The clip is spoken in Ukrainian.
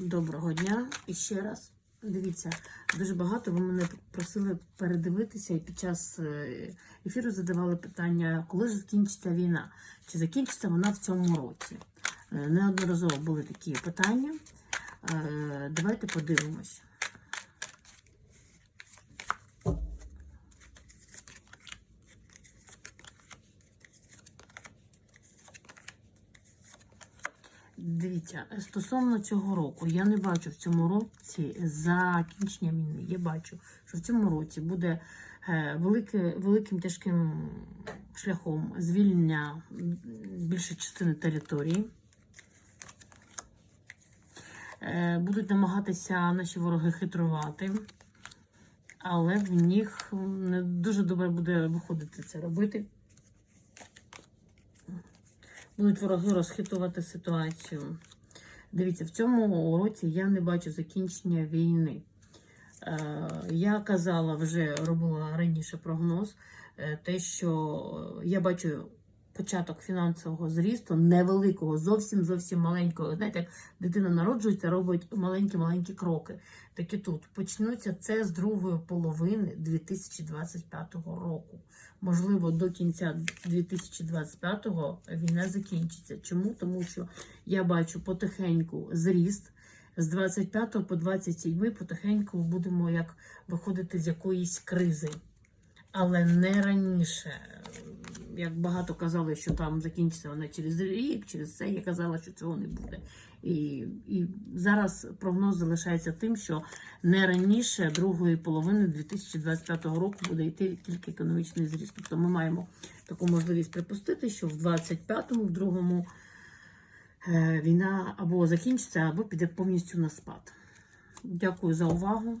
Доброго дня і ще раз. Дивіться, дуже багато ви мене просили передивитися і під час е, ефіру задавали питання, коли ж закінчиться війна? Чи закінчиться вона в цьому році? Е, Неодноразово були такі питання. Е, Давайте подивимось. Дивіться, стосовно цього року, я не бачу в цьому році закінчення війни. Я бачу, що в цьому році буде е, велике, великим тяжким шляхом звільнення більшої частини території. Е, Будуть намагатися наші вороги хитрувати, але в них не дуже добре буде виходити це робити будуть вороги розхитувати ситуацію. Дивіться, в цьому році я не бачу закінчення війни. Е, Я казала, вже робила раніше прогноз, е, те, що я бачу початок фінансового зрісту, невеликого, зовсім зовсім маленького. Знаєте, як дитина народжується, робить маленькі-маленькі кроки. Так і тут почнуться це з другої половини 2025 року. Можливо, до кінця 2025-го війна закінчиться. Чому? Тому що я бачу потихеньку зріст. З 25 по 27 потихеньку будемо як виходити з якоїсь кризи. Але не раніше. Як багато казали, що там закінчиться вона через рік, через це, я казала, що цього не буде. І, і зараз прогноз залишається тим, що не раніше другої половини 2025 року буде йти тільки економічний зріст. Тобто ми маємо таку можливість припустити, що в 25-му, в другому е, війна або закінчиться, або піде повністю на спад. Дякую за увагу.